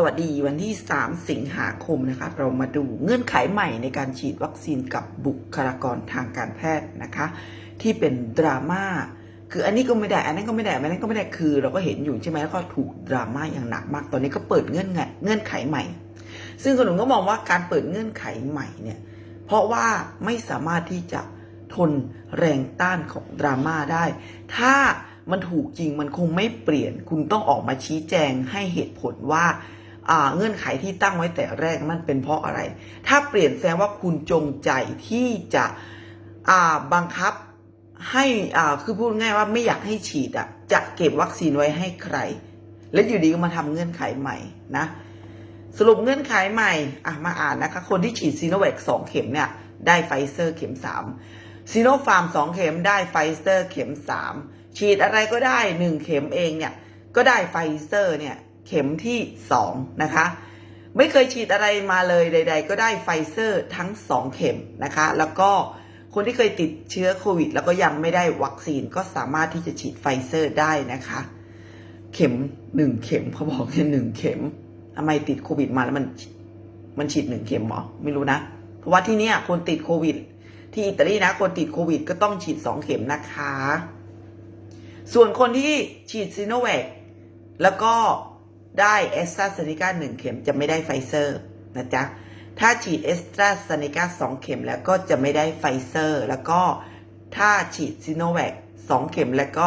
สวัสดีวันที่ 3 สิงหาคมนะคะ เรามาดูเงื่อนไขใหม่ในการฉีดวัคซีนกับบุคลากรทางการแพทย์นะคะ ที่เป็นดราม่าคืออันนี้ก็ไม่ได้ อันนั้นก็ไม่ได้อันนั้นก็ไม่ได้คือ เราก็เห็นอยู่ใช่ไหมแล้วก็ถูกดราม่าอย่างหนักมาก ตอนนี้ก็เปิดเงื่อนไขเงื่อนไขใหม่ ซึ่งคนหนุ่มก็มองว่าการเปิดเงื่อนไขใหม่เนี่ยเพราะว่าไม่สามารถที่จะทนแรงต้านของดราม่าได้ ถ้ามันถูกจริงมันคงไม่เปลี่ยน คุณต้องออกมาชี้แจงให้เหตุผลว่า เงื่อนไขที่ตั้งไว้แต่แรกมันเป็นเพราะอะไร ถ้าเปลี่ยนแสดงว่าคุณจงใจที่จะบังคับให้คือพูดง่ายว่าไม่อยากให้ฉีดอะจะเก็บวัคซีนไว้ให้ใคร แล้วอยู่ดีก็มาทำเงื่อนไขใหม่นะ สรุปเงื่อนไขใหม่อะมาอ่านนะคะ คนที่ฉีดซีโนแวคสองเข็มเนี่ยได้ไฟเซอร์เข็มสามซีโนฟาร์มสองเข็มได้ไฟเซอร์เข็มสามฉีดอะไรก็ได้หนึ่งเข็มเองเนี่ยก็ได้ไฟเซอร์เนี่ย เข็มที่สองนะคะ ไม่เคยฉีดอะไรมาเลยใด ๆ ก็ได้ไฟเซอร์ทั้งสองเข็มนะคะ แล้วก็คนที่เคยติดเชื้อโควิด แล้วก็ยังไม่ได้วัคซีนก็สามารถที่จะฉีดไฟเซอร์ได้นะคะ เข็มหนึ่งเข็มเขาบอกแค่หนึ่งเข็มทำไมติดโควิดมาแล้วมันมันฉีดหนึ่งเข็มหรอไม่รู้นะ เพราะว่าที่เนี้ยคนติดโควิด ที่อิตาลีนะคนติดโควิด ก็ต้องฉีดสองเข็มนะคะ ส่วนคนที่ฉีดซีโนแวคแล้วก็ ได้เอสตราเซเนกาหนึ่งเข็มจะไม่ได้ไฟเซอร์นะจ๊ะ ถ้าฉีดเอสตราเซเนกาสองเข็มแล้วก็จะไม่ได้ไฟเซอร์ แล้วก็ถ้าฉีดซีโนแวคสองเข็มแล้วก็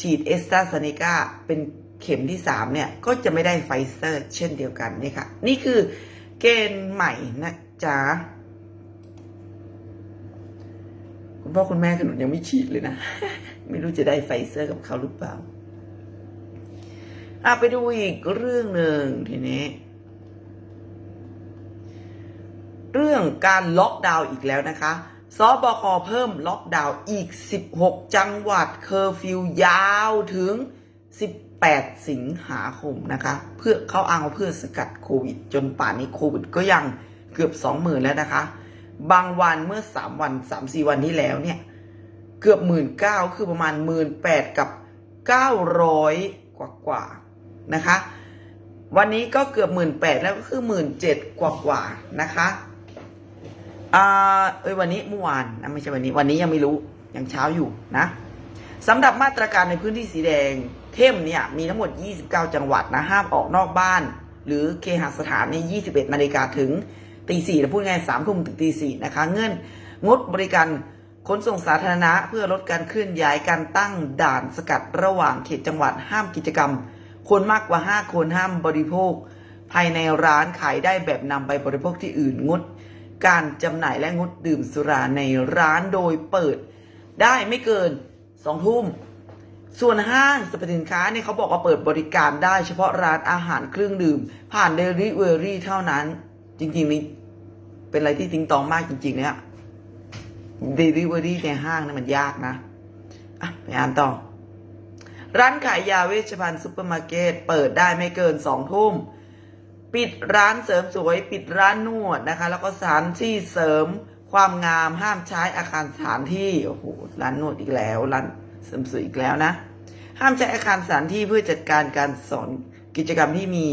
ฉีดเอสตราเซเนกาเป็นเข็มที่สามเนี่ย ก็จะไม่ได้ไฟเซอร์เช่นเดียวกันนี่ค่ะ นี่คือเกณฑ์ใหม่นะจ๊ะ คุณพ่อคุณแม่ขนุนยังไม่ฉีดเลยนะ ไม่รู้จะได้ไฟเซอร์กับเขาหรือเปล่า อะไปดูอีกเรื่องหนึ่งทีนี้ เรื่องการล็อกดาวน์อีกแล้วนะคะสบคเพิ่มล็อกดาวน์อีก 16 จังหวัดเคอร์ฟิวยาวถึง 18 สิงหาคมนะคะ เพื่อเขาอ้างเพื่อสกัดโควิด จนป่านนี้โควิดก็ยังเกือบ 20,000 แล้วนะคะ บางวันเมื่อ 3 วัน 3-4 วันที่แล้วเนี่ย เกือบ 1 9ื่นคือประมาณ 1 8ื่นกับ 900 กว่ากว่า นะคะ วันนี้ก็เกือบ1 8ื่นแปดแล้วก็คือ1 7ื่นเจ็ดกว่ากว่านะคะอ่าเอ้ยวันนี้เมื่อวานนะไม่ใช่วันนี้วันนี้ยังไม่รู้ยังเช้าอยู่นะสำหรับมาตรการในพื้นที่สีแดงเข้มเนี่ยมีทั้งหมด 29 จังหวัดนะห้ามออกนอกบ้าน หรือเคหสถานใน 21นาฬิกาถึงตีสี่พูดง่ายสามทุ่มถึงตีสี่นะคะ เงื่อนงดบริการขนส่งสาธารณะเพื่อลดการเคลื่อนย้ายการตั้งด่านสกัดระหว่างเขตจังหวัดห้ามกิจกรรม คนมากกว่า 5 คนห้ามบริโภค ภายในร้านขายได้แบบนำไปบริโภคที่อื่นงด การจำหน่ายและงดดื่มสุราในร้านโดยเปิด ได้ไม่เกินสองทุ่ม ส่วนห้างสรรพสินค้าเนี่ยเขาบอกว่าเปิดบริการได้เฉพาะร้านอาหารเครื่องดื่ม ผ่านเดลิเวอรี่เท่านั้น จริงๆนี่เป็นอะไรที่ติงตองมากจริง ๆ เนี่ยเดลิเวอรี่ในห้างนี่มันยากนะ อะไปอ่านต่อ ร้านขายยาเวชภัณฑ์ซุปเปอร์มาร์เก็ตเปิดได้ไม่เกินสองทุ่ม ปิดร้านเสริมสวย ปิดร้านนวดนะคะ แล้วก็สถานที่เสริมความงามห้ามใช้อาคารสถานที่ โอ้โห ร้านนวดอีกแล้ว ร้านเสริมสวยอีกแล้วนะ ห้ามใช้อาคารสถานที่เพื่อจัดการการสอนกิจกรรมที่มี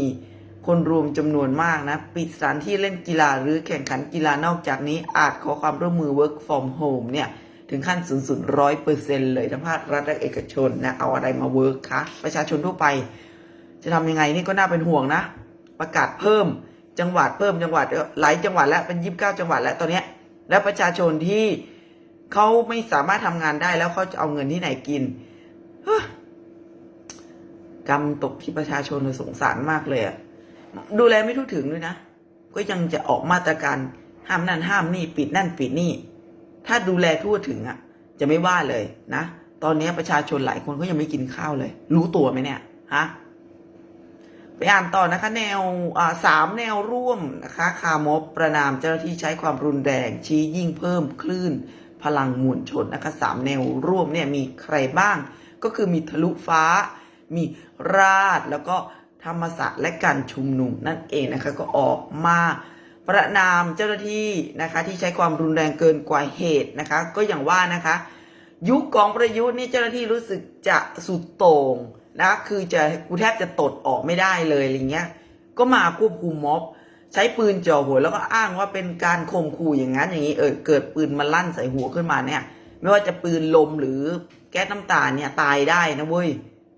คนรวมจำนวนมากนะ ปิดสถานที่เล่นกีฬาหรือแข่งขันกีฬานอกจากนี้อาจขอความร่วมมือ work from home เนี่ย ถึงขั้นศูนย์ศูนย์ร้อยเปอร์เซ็นเลยทั้งภาครัฐและเอกชนนะเอาอะไรมาเวิร์กคะประชาชนทั่วไป จะทำยังไงนี่ก็น่าเป็นห่วงนะ ประกาศเพิ่มจังหวัดเพิ่มจังหวัดหลายจังหวัดแล้วเป็นยี่สิบเก้าจังหวัดแล้วตอนนี้แล้วประชาชนที่เขาไม่สามารถทำงานได้แล้วเขาจะเอาเงินที่ไหนกินกรรมตกที่ประชาชนสงสารมากเลยอะดูแลไม่ทั่วถึงด้วยนะ ก็ยังจะออกมาตรการห้ามนั่นห้ามนี่ ปิดนั่นปิดนี่ ถ้าดูแลทั่วถึงอะ จะไม่ว่าเลยนะ ตอนนี้ประชาชนหลายคนก็ยังไม่กินข้าวเลย รู้ตัวไหมเนี่ยฮะไปอ่านต่อนะคะ แนวสามแนวร่วมนะคะคามบประนามเจ้าหน้าที่ใช้ความรุนแรง ชี้ยิ่งเพิ่มคลื่น พลังมวลชนนะคะสามแนวร่วมเนี่ยมีใครบ้าง ก็คือมีทะลุฟ้า มีราชแล้วก็ธรรมศาสตร์และการชุมนุมนั่นเองนะคะก็ออกมา ประนามเจ้าหน้าที่นะคะที่ใช้ความรุนแรงเกินกว่าเหตุนะคะ ก็อย่างว่านะคะ ยุคของประยุทธ์นี่เจ้าหน้าที่รู้สึกจะสุดโต่งนะคือจะกูแทบจะตดออกไม่ได้เลยอะไรเงี้ย ก็มาควบคุมม็อบ ใช้ปืนจ่อหัวแล้วก็อ้างว่าเป็นการข่มขู่อย่างนั้นอย่างนี้เออเกิดปืนมาลั่นใส่หัวขึ้นมาเนี่ย ไม่ว่าจะปืนลมหรือแก๊สน้ำตาเนี่ยตายได้นะเว้ย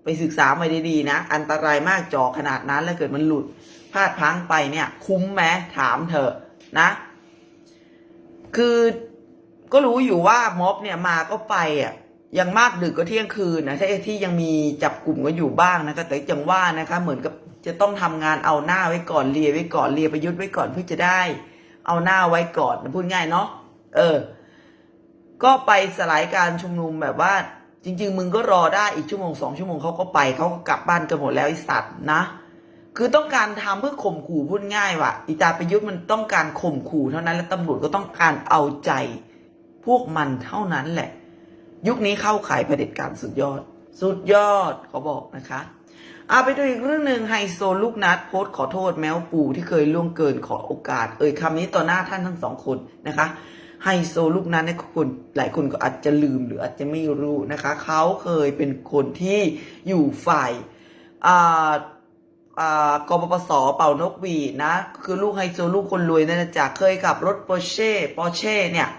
ไปศึกษามาดีๆนะ อันตรายมากจ่อขนาดนั้นแล้วเกิดมันหลุด พลาดพลั้งไปเนี่ย คุ้มไหมถามเถอะนะ คือก็รู้อยู่ว่าม็อบเนี่ยมาก็ไปอะยังมากดึกก็เที่ยงคืนนะที่ที่ยังมีจับกลุ่มก็อยู่บ้างนะคะแต่จังว่านะคะ เหมือนกับจะต้องทำงานเอาหน้าไว้ก่อนเลียไว้ก่อนเลียประยุทธ์ไว้ก่อนเพื่อจะได้ เอาหน้าไว้ก่อนพูดง่ายเนาะเออ ก็ไปสลายการชุมนุมแบบว่า จริง ๆ มึงก็รอได้อีกชั่วโมงสองชั่วโมงเขาก็ไปเขาก็กลับบ้านกันหมดแล้วไอ้สัตว์นะ คือต้องการทำเพื่อข่มขู่พูดง่ายว่ะอีตาประยุทธ์มันต้องการข่มขู่เท่านั้น และตำรวจก็ต้องการเอาใจ พวกมันเท่านั้นแหละ ยุคนี้เข้าขายเผด็จการสุดยอด สุดยอดเขาบอกนะคะอาไปดูอีกเรื่องหนึ่งไฮโซลูกนัดโพสต์ขอโทษแมวปู่ที่เคยล่วงเกินขอโอกาส เอ่ยคำนี้ต่อหน้าท่านทั้งสองคนนะคะไฮโซลูกนัดเนี่ยคนหลายคนก็อาจจะลืมหรืออาจจะไม่รู้นะคะ เขาเคยเป็นคนที่อยู่ฝ่ายอาอ่า กปปสเป่านกหวีดนะ คือลูกไฮโซลูกคนรวยนั่นนะจ๊ะเคยขับรถปอร์เช่ปอร์เช่เนี่ย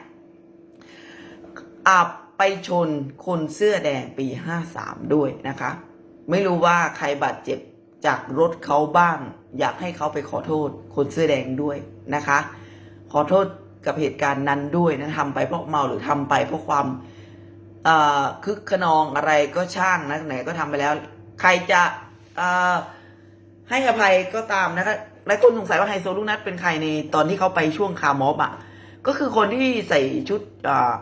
อับไปชนคนเสื้อแดงปี 53 ด้วยนะคะ ไม่รู้ว่าใครบาดเจ็บจากรถเขาบ้าง อยากให้เขาไปขอโทษคนเสื้อแดงด้วยนะคะ ขอโทษกับเหตุการณ์นั้นด้วยนะทำไปเพราะเมาหรือทำไปเพราะความคึกขนองอะไรก็ช่างนะไหนก็ทำไปแล้ว ใครจะ ให้อภัยก็ตามนะคะหลายคนสงสัยว่าไฮโซลูกนัดเป็นใครในตอนที่เขาไปช่วงคาร์มอบอะ ก็คือคนที่ใส่ชุดอ่า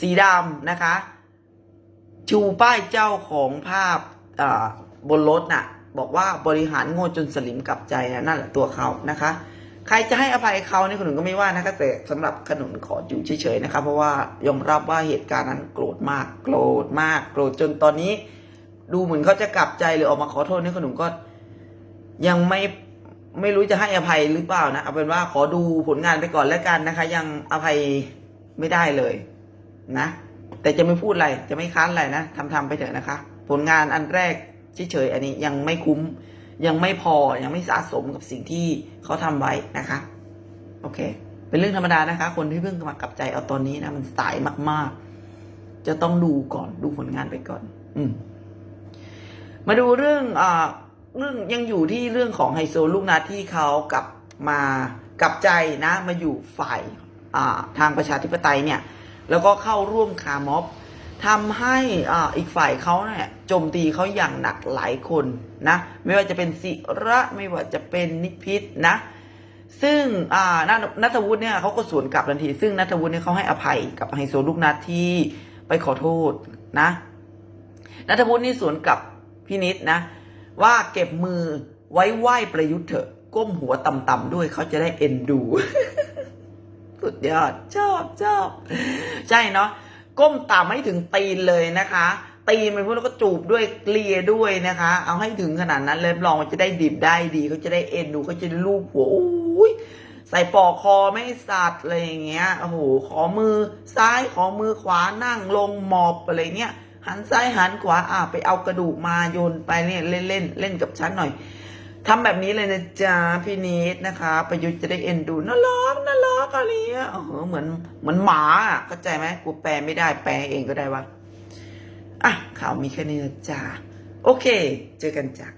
สีดำนะคะ ชูป้ายเจ้าของภาพอ่าบนรถน่ะ บอกว่าบริหารโง่จนสลิมกลับใจนะนั่นแหละตัวเขานะคะ ใครจะให้อภัยเขาเนี่ยคนหนึ่งก็ไม่ว่านะคะแต่สำหรับขนุนขออยู่เฉยๆนะคะ เพราะว่ายอมรับว่าเหตุการณ์นั้นโกรธมาก โกรธมาก โกรธจนตอนนี้ ดูเหมือนเขาจะกลับใจหรือออกมาขอโทษเนี่ยขนุนก็ ยังไม่ไม่รู้จะให้อภัยหรือเปล่านะเอาเป็นว่าขอดูผลงานไปก่อนแล้วกันนะคะ ยังอภัยไม่ได้เลยนะ แต่จะไม่พูดอะไรจะไม่ค้านอะไรนะทำทำไปเถอะนะคะ ผลงานอันแรกเฉยๆอันนี้ยังไม่คุ้ม ยังไม่พอยังไม่สะสมกับสิ่งที่เขาทำไว้นะคะ โอเค เป็นเรื่องธรรมดานะคะ คนที่เพิ่งมากลับใจเอาตอนนี้นะมันสายมาก ๆ จะต้องดูก่อนดูผลงานไปก่อน อืมมาดูเรื่องอ่า เรื่องยังอยู่ที่เรื่องของไฮโซลูกนัดที่เขากลับมากลับใจนะมาอยู่ฝ่ายาทางประชาธิปไตยเนี่ยแล้วก็เข้าร่วมคาร์ม็อบทำให้อีกฝ่ายเขาเนี่ยโจมตีเขาอย่างหนักหลายคนนะไม่ว่าจะเป็นศิระไม่ว่าจะเป็นนิพิษนะซึ่งนัทนัทวุฒิเนี่ยเขาก็สวนกลับทันที ซึ่งนัทวุฒิเนี่ยเขาให้อภัยกับไฮโซลูกนัดที่ไปขอโทษนะนัทวุฒินี่สวนกลับพี่นิดนะ ว่าเก็บมือไว้ไหว้ประยุทธ์เถอะ ก้มหัวต่ำๆด้วยเขาจะได้เอ็นดู สุดยอด ชอบชอบใช่เนาะก้มต่ำให้ถึงตีนเลยนะคะ ตีนไปพวกแล้วก็จูบด้วยเกลียด้วยนะคะ เอาให้ถึงขนาดนั้นเลยรับรองมันจะได้ดิบได้ดีเขาจะได้เอ็นดูเขาจะได้ลูบหัวโอ้ยใส่ปอกคอไม่สัตว์อะไรอย่างเงี้ยโอ้โหขอมือซ้ายขอมือขวานั่งลงหมอบอะไรเงี้ย หันซ้ายหันขวาอ่าไปเอากระดูกมาโยนไปเนี่ยเล่นเล่นเล่นกับฉันหน่อยทำแบบนี้เลยนะจ๊ะพี่นิดนะคะ ประยุทธ์จะได้เอ็นดูน่ารักน่ารักอะไรเงี้ยโอ้โหเหมือนเหมือนหมาอะเข้าใจไหมกูแปลไม่ได้แปลเองก็ได้วะอะข่าวมีแค่นี้นะจ๊ะโอเค เจอกันจ้ะ